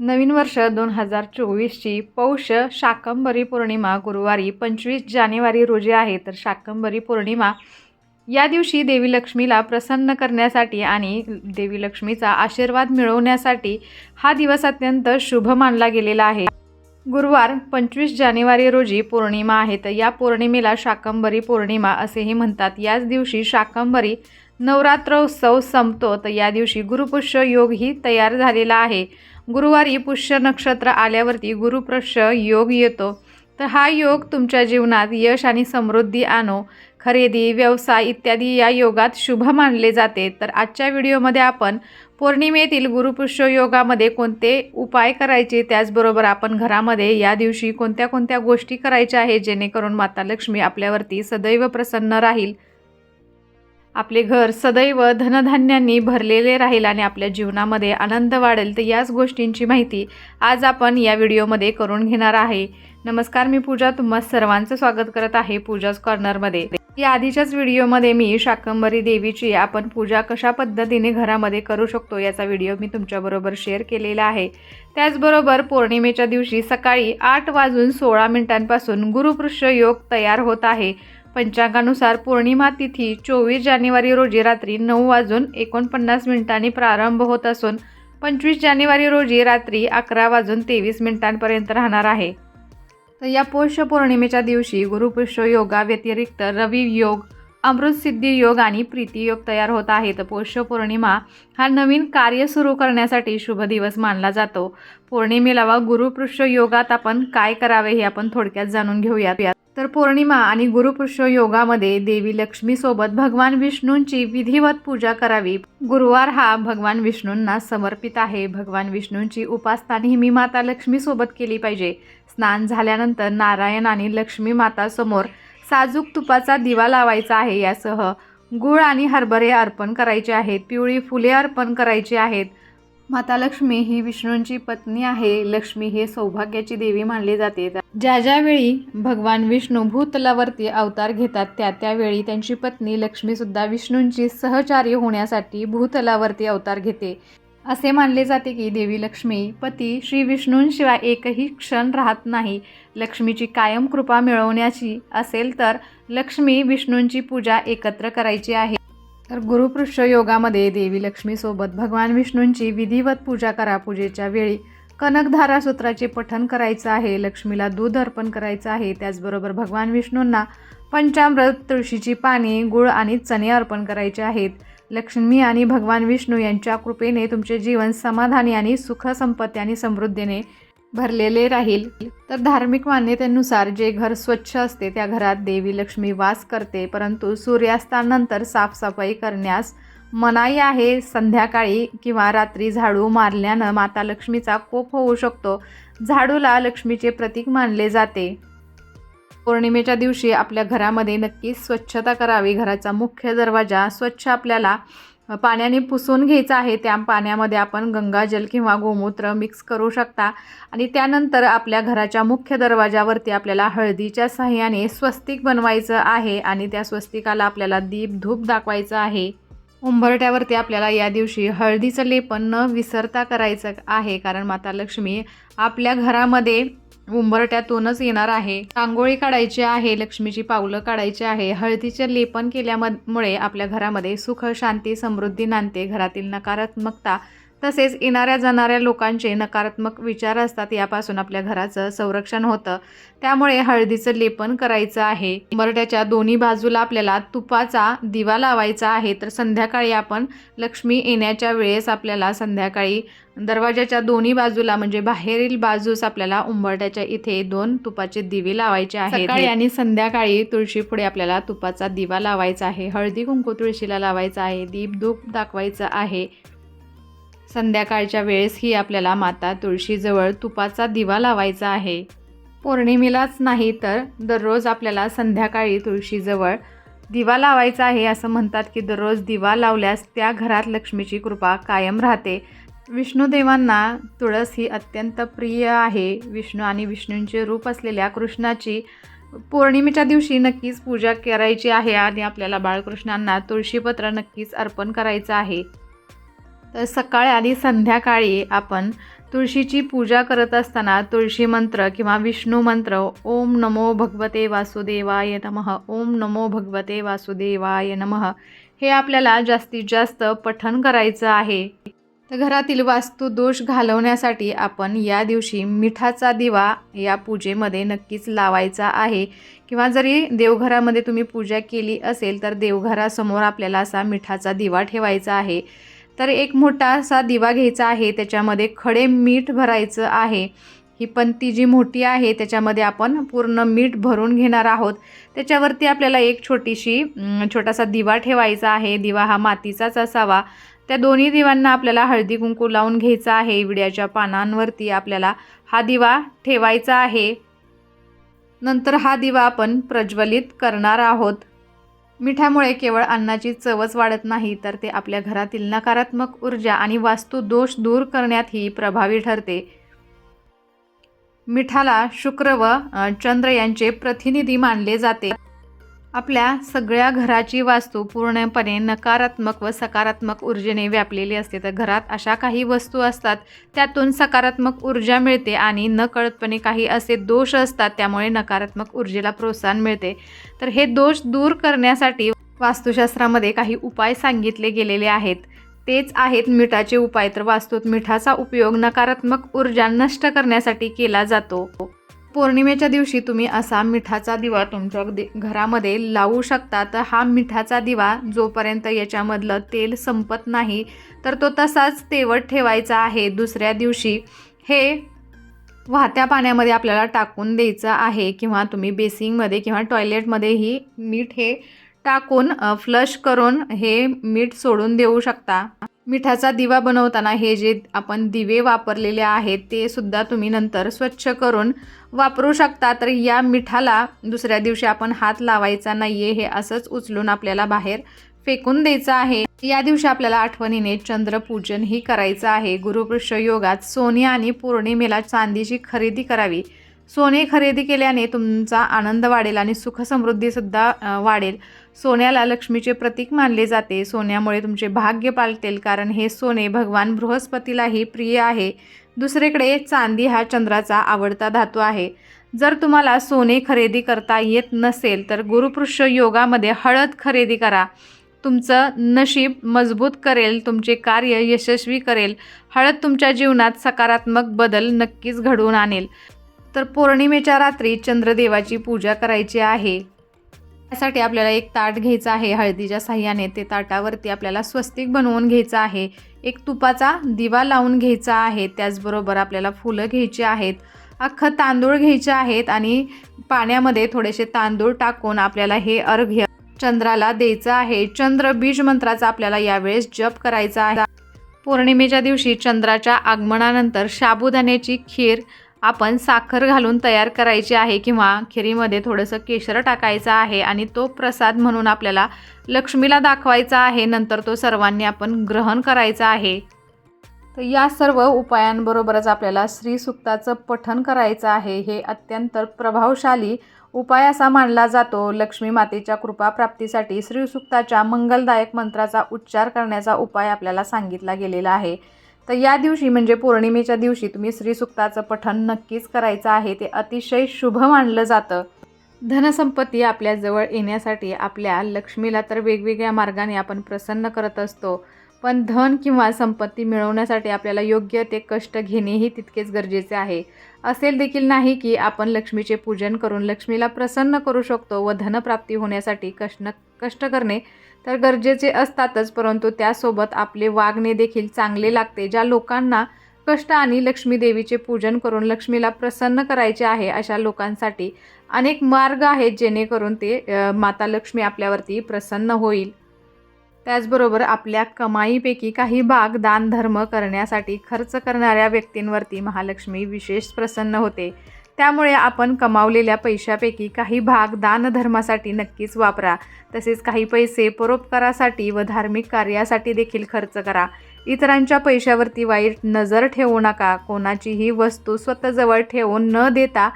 नवीन वर्ष दोन हजार चोवीसची पौष शाकंभरी पौर्णिमा गुरुवारी पंचवीस जानेवारी रोजी आहे. तर शाकंभरी पौर्णिमा या दिवशी देवी लक्ष्मीला प्रसन्न करण्यासाठी आणि देवी लक्ष्मीचा आशीर्वाद मिळवण्यासाठी हा दिवस अत्यंत शुभ मानला गेलेला आहे. गुरुवार पंचवीस जानेवारी रोजी पौर्णिमा आहे. तर या पौर्णिमेला शाकंभरी पौर्णिमा असेही म्हणतात. याच दिवशी शाकंभरी नवरात्रोत्सव संपतो. तर या दिवशी गुरुपुष्य योगही तयार झालेला आहे. गुरुवारी पुष्य नक्षत्र आल्यावरती गुरुपुष्य योग येतो. तर हा योग तुमच्या जीवनात यश आणि समृद्धी आणो. खरेदी व्यवसाय इत्यादी या योगात शुभ मानले जाते. तर आजच्या व्हिडिओमध्ये आपण पौर्णिमेतील गुरुपुष्य योगामध्ये कोणते उपाय करायचे त्याचबरोबर आपण घरामध्ये या दिवशी कोणत्या कोणत्या गोष्टी करायच्या आहे जेणेकरून माता लक्ष्मी आपल्यावरती सदैव प्रसन्न राहील. आपले घर सदैव धनधान्यांनी भरलेले राहील आणि आपल्या जीवनामध्ये आनंद वाढेल तर याच गोष्टींची माहिती आज आपण या व्हिडिओमध्ये करून घेणार आहे. नमस्कार मी पूजा. तुम्हा सर्वांचं स्वागत करत आहे पूजाच कॉर्नरमध्ये. या आधीच्याच व्हिडिओमध्ये मी शाकंभरी देवीची आपण पूजा कशा पद्धतीने घरामध्ये करू शकतो याचा व्हिडिओ मी तुमच्याबरोबर शेअर केलेला आहे. त्याचबरोबर पौर्णिमेच्या दिवशी सकाळी आठ वाजून सोळा मिनिटांपासून गुरुपृष्ठ योग तयार होत आहे. पंचांगानुसार पौर्णिमा तिथी चोवीस जानेवारी रोजी रात्री नऊ वाजून एकोणपन्नास मिनिटांनी प्रारंभ होत असून पंचवीस जानेवारी रोजी रात्री अकरा वाजून तेवीस मिनिटांपर्यंत राहणार आहे. तर या पौष पौर्णिमेच्या दिवशी गुरुपुष्य योगा व्यतिरिक्त रवी योग अमृतसिद्धी योग आणि प्रीती योग तयार होत आहेत. पोष्य पौर्णिमा हा नवीन कार्य सुरू करण्यासाठी शुभ दिवस मानला जातो. पौर्णिमेला व गुरुपृष्ठ योगात आपण काय करावे हे आपण थोडक्यात जाणून घेऊयात. तर पौर्णिमा आणि गुरुपृष्ठ योगामध्ये देवी लक्ष्मीसोबत भगवान विष्णूंची विधिवत पूजा करावी. गुरुवार हा भगवान विष्णूंना समर्पित आहे. भगवान विष्णूंची उपासना नेहमी माता लक्ष्मीसोबत केली पाहिजे. स्नान झाल्यानंतर नारायण आणि लक्ष्मी मातासमोर साजूक तुपाचा दिवा लावायचा आहे यासह गुळ आणि हरभरे अर्पण करायचे आहेत. पिवळी फुले अर्पण करायची आहेत. माता लक्ष्मी ही विष्णूंची पत्नी आहे. लक्ष्मी हे सौभाग्याची देवी मानली जाते. ज्या ज्यावेळी भगवान विष्णू भूतलावरती अवतार घेतात त्या त्यावेळी त्यांची पत्नी लक्ष्मी सुद्धा विष्णूंची सहचारी होण्यासाठी भूतलावरती अवतार घेते. असे मानले जाते की देवी लक्ष्मी पती श्री विष्णूंशिवाय एकही क्षण राहत नाही. लक्ष्मीची कायम कृपा मिळवण्याची असेल तर लक्ष्मी विष्णूंची पूजा एकत्र करायची आहे. तर गुरुपृष्ठ योगामध्ये देवी लक्ष्मीसोबत भगवान विष्णूंची विधिवत पूजा करा. पूजेच्या वेळी कनकधारा सूत्राचे पठन करायचं आहे. लक्ष्मीला दूध अर्पण करायचं आहे. त्याचबरोबर भगवान विष्णूंना पंचामृत तुळशीची पाने गुळ आणि चणे अर्पण करायचे आहेत. लक्ष्मी आणि भगवान विष्णू यांच्या कृपेने तुमचे जीवन समाधानी आणि सुखसंपत्ती आणि समृद्धीने भरलेले राहील. तर धार्मिक मान्यतेनुसार जे घर स्वच्छ असते त्या घरात देवी लक्ष्मी वास करते परंतु सूर्यास्तानंतर साफसफाई करण्यास मनाई आहे. संध्याकाळी किंवा रात्री झाडू मारल्यानं माता लक्ष्मीचा कोप होऊ शकतो. झाडूला लक्ष्मीचे प्रतीक मानले जाते. पौर्णिमेच्या दिवशी आपल्या घरामध्ये नक्कीच स्वच्छता करावी. घराचा मुख्य दरवाजा स्वच्छ आपल्याला पाण्याने पुसून घ्यायचं आहे. त्या पाण्यामध्ये आपण गंगाजल किंवा गोमूत्र मिक्स करू शकता. आणि त्यानंतर आपल्या घराच्या मुख्य दरवाजावरती आपल्याला हळदीच्या साह्याने स्वस्तिक बनवायचं आहे आणि त्या स्वस्तिकाला आपल्याला दीप धूप दाखवायचं आहे. उंबरट्यावरती आपल्याला या दिवशी हळदीचं लेपन न विसरता करायचं आहे. कारण माता लक्ष्मी आपल्या घरामध्ये उंबरट्यातूनच येणार आहे. रांगोळी काढायची आहे लक्ष्मीची पावलं काढायची आहे. हळदीचे लेपन केल्यामुळे आपल्या घरामध्ये सुख शांती समृद्धी नांदते. घरातील नकारात्मकता तसेच येणाऱ्या जाणाऱ्या लोकांचे नकारात्मक विचार असतात यापासून आपल्या घराचं संरक्षण होतं. त्यामुळे हळदीचं लेपन करायचं आहे. उंबरट्याच्या दोन्ही बाजूला आपल्याला तुपाचा दिवा लावायचा आहे. तर संध्याकाळी आपण लक्ष्मी येण्याच्या वेळेस आपल्याला संध्याकाळी दरवाजाच्या दोन्ही बाजूला म्हणजे बाहेरील बाजूस आपल्याला उंबरट्याच्या इथे दोन तुपाचे दिवे लावायचे आहेत. सकाळी आणि संध्याकाळी तुळशी पुढे आपल्याला तुपाचा दिवा लावायचा आहे. हळदी कुंकू तुळशीला लावायचा आहे. दीप धूप दाखवायचं आहे. संध्याकाळच्या वेळेस ही आपल्याला माता तुळशीजवळ तुपाचा दिवा लावायचा आहे. पौर्णिमेलाच नाही तर दररोज आपल्याला संध्याकाळी तुळशीजवळ दिवा लावायचा आहे. असं म्हणतात की दररोज दिवा लावल्यास त्या घरात लक्ष्मीची कृपा कायम राहते. विष्णुदेवांना तुळस ही अत्यंत प्रिय आहे. विष्णू आणि विष्णूंचे रूप असलेल्या कृष्णाची पौर्णिमेच्या दिवशी नक्कीच पूजा करायची आहे. आणि आपल्याला बाळकृष्णांना तुळशीपत्र नक्कीच अर्पण करायचं आहे. तर सकाळी आणि संध्याकाळी आपण तुळशीची पूजा करत असताना तुळशी मंत्र किंवा विष्णू मंत्र ओम नमो भगवते वासुदेवाय नमः ओम नमो भगवते वासुदेवाय नमः हे आपल्याला जास्तीत जास्त पठण करायचं आहे. तर घरातील वास्तू दोष घालवण्यासाठी आपण या दिवशी मिठाचा दिवा या पूजेमध्ये नक्कीच लावायचा आहे. किंवा जरी देवघरामध्ये तुम्ही पूजा केली असेल तर देवघरासमोर आपल्याला असा मिठाचा दिवा ठेवायचा आहे. तर एक मोठा असा दिवा घ्यायचा आहे त्याच्यामध्ये खडे मीठ भरायचं आहे. ही पंती जी मोठी आहे त्याच्यामध्ये आपण पूर्ण मीठ भरून घेणार आहोत. त्याच्यावरती आपल्याला एक छोटीशी छोटासा दिवा ठेवायचा आहे. दिवा हा मातीचाच असावा. त्या दोन्ही दिवांना आपल्याला हळदी कुंकू लावून घ्यायचा आहे. विड्याच्या पानांवरती आपल्याला हा दिवा ठेवायचा आहे. नंतर हा दिवा आपण प्रज्वलित करणार आहोत. मिठामुळे केवळ अन्नाची चवच वाढत नाही तर ते आपल्या घरातील नकारात्मक ऊर्जा आणि वास्तू दोष दूर करण्यातही प्रभावी ठरते. मिठाला शुक्र व चंद्र यांचे प्रतिनिधी मानले जाते. आपल्या सगळ्या घराची वास्तू पूर्णपणे नकारात्मक व सकारात्मक ऊर्जेने व्यापलेली असते. तर घरात अशा काही वस्तू असतात त्यातून सकारात्मक ऊर्जा मिळते आणि नकळतपणे काही असे दोष असतात त्यामुळे नकारात्मक ऊर्जेला प्रोत्साहन मिळते. तर हे दोष दूर करण्यासाठी वास्तुशास्त्रामध्ये काही उपाय सांगितले गेलेले आहेत. तेच आहेत मिठाचे उपाय. तर वास्तूत मिठाचा उपयोग नकारात्मक ऊर्जा नष्ट करण्यासाठी केला जातो. पौर्णिमेच्या दिवशी तुम्ही असा मिठाचा दिवा तुमच्या दे- घरामध्ये लावू शकता. तर हा मिठाचा दिवा जोपर्यंत याच्यामधलं तेल संपत नाही तर तो तसाच तेवत ठेवायचा आहे. दुसऱ्या दिवशी हे वाहत्या पाण्यामध्ये आपल्याला टाकून द्यायचं आहे किंवा तुम्ही बेसिंगमध्ये किंवा टॉयलेटमध्येही मीठ हे टाकून फ्लश करून हे मीठ सोडून देऊ शकता. मिठाचा दिवा बनवताना हे जे आपण दिवे वापरलेले आहेत ते सुद्धा तुम्ही नंतर स्वच्छ करून वापरू शकता. तर या मिठाला दुसऱ्या दिवशी आपण हात लावायचा नाही आहे हे असंच उचलून आपल्याला बाहेर फेकून द्यायचं आहे. या दिवशी आपल्याला आठवणीने चंद्रपूजनही करायचं आहे. गुरुपृष्ठ योगात सोने आणि पौर्णिमेला चांदीची खरेदी करावी. सोने खरेदी केल्याने तुमचा आनंद वाढेल आणि सुखसमृद्धीसुद्धा वाढेल. सोन्याला लक्ष्मीचे प्रतीक मानले जाते. सोन्यामुळे तुमचे भाग्य पालटेल कारण हे सोने भगवान बृहस्पतीलाही प्रिय आहे. दुसरीकडे चांदी हा चंद्राचा आवडता धातू आहे. जर तुम्हाला सोने खरेदी करता येत नसेल तर गुरुपृष्ठ योगामध्ये हळद खरेदी करा. तुमचं नशीब मजबूत करेल तुमचे कार्य यशस्वी करेल. हळद तुमच्या जीवनात सकारात्मक बदल नक्कीच घडवून आणेल. तर पौर्णिमेच्या रात्री चंद्रदेवाची पूजा करायची आहे. त्यासाठी आपल्याला एक ताट घ्यायचं आहे हळदीच्या साह्याने. ते ताटावरती आपल्याला स्वस्तिक बनवून घ्यायचं आहे. एक तुपाचा दिवा लावून घ्यायचा आहे. त्याचबरोबर आपल्याला फुलं घ्यायची आहेत. अख्खं तांदूळ घ्यायचे आहेत आणि पाण्यामध्ये थोडेसे तांदूळ टाकून आपल्याला हे अर्घ्य चंद्राला द्यायचं आहे. चंद्र बीज मंत्राचा आपल्याला यावेळेस जप करायचा आहे. पौर्णिमेच्या दिवशी चंद्राच्या आगमनानंतर साबुदाण्याची खीर आपण साखर घालून तयार करायची आहे किंवा खिरीमध्ये थोडंसं केशर टाकायचं आहे आणि तो प्रसाद म्हणून आपल्याला लक्ष्मीला दाखवायचा आहे. नंतर तो सर्वांनी आपण ग्रहण करायचा आहे. तर या सर्व उपायांबरोबरच आपल्याला श्रीसुक्ताचं पठन करायचं आहे. हे अत्यंत प्रभावशाली उपाय असा मानला जातो. लक्ष्मी मातेच्या कृपा प्राप्तीसाठी श्रीसुक्ताच्या मंगलदायक मंत्राचा उच्चार करण्याचा उपाय आपल्याला सांगितला गेलेला आहे. तर या दिवशी म्हणजे पौर्णिमेच्या दिवशी तुम्ही श्रीसुक्ताचं पठण नक्कीच करायचं आहे. ते अतिशय शुभ मानलं जातं. धनसंपत्ती आपल्याजवळ येण्यासाठी आपल्या लक्ष्मीला तर वेगवेगळ्या मार्गाने आपण प्रसन्न करत असतो. पण धन किंवा संपत्ती मिळवण्यासाठी आपल्याला योग्य ते कष्ट घेणेही तितकेच गरजेचे आहे. असेल देखील नाही की आपण लक्ष्मीचे पूजन करून लक्ष्मीला प्रसन्न करू शकतो व धनप्राप्ती होण्यासाठी कष्ट कष्ट करणे तर गरजेचे असतातच परंतु त्यासोबत आपले वागणे देखील चांगले लागते ज्या लोकांना कष्ट आणि लक्ष्मी देवीचे पूजन करून लक्ष्मीला प्रसन्न करायचे आहे अशा लोकांसाठी अनेक मार्ग आहेत जेणेकरून ते माता लक्ष्मी आपल्यावरती प्रसन्न होईल. त्याचबरोबर आपल्या कमाईपैकी काही भाग दानधर्म करण्यासाठी खर्च करणाऱ्या व्यक्तींवरती महालक्ष्मी विशेष प्रसन्न होते. त्यामुळे आपण कमावलेल्या पैशापैकी काही भाग दानधर्मासाठी नक्कीच वापरा. तसेच काही पैसे परोपकारासाठी व धार्मिक कार्यासाठी देखील खर्च करा. इतरांच्या पैशावरती वाईट नजर ठेवू नका. कोणाचीही वस्तू स्वतःजवळ ठेवून न देता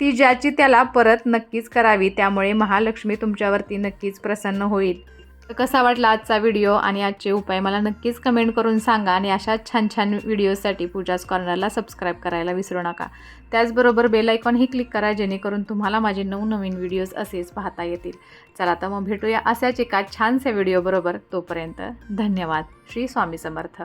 ती ज्याची त्याला परत नक्कीच करावी. त्यामुळे महालक्ष्मी तुमच्यावरती नक्कीच प्रसन्न होईल. तर कसा वाटला आजचा व्हिडिओ आणि आजचे उपाय मला नक्कीच कमेंट करून सांगा आणि अशा छान छान व्हिडिओसाठी पूजाज कॉर्नरला सबस्क्राईब करायला विसरू नका. त्याचबरोबर बेल आयकॉनही क्लिक करा जेणेकरून तुम्हाला माझे नवनवीन व्हिडिओज असेच पाहता येतील. चला तर मग भेटूया अशाच एका छानशा व्हिडिओबरोबर तोपर्यंत धन्यवाद. श्री स्वामी समर्थ.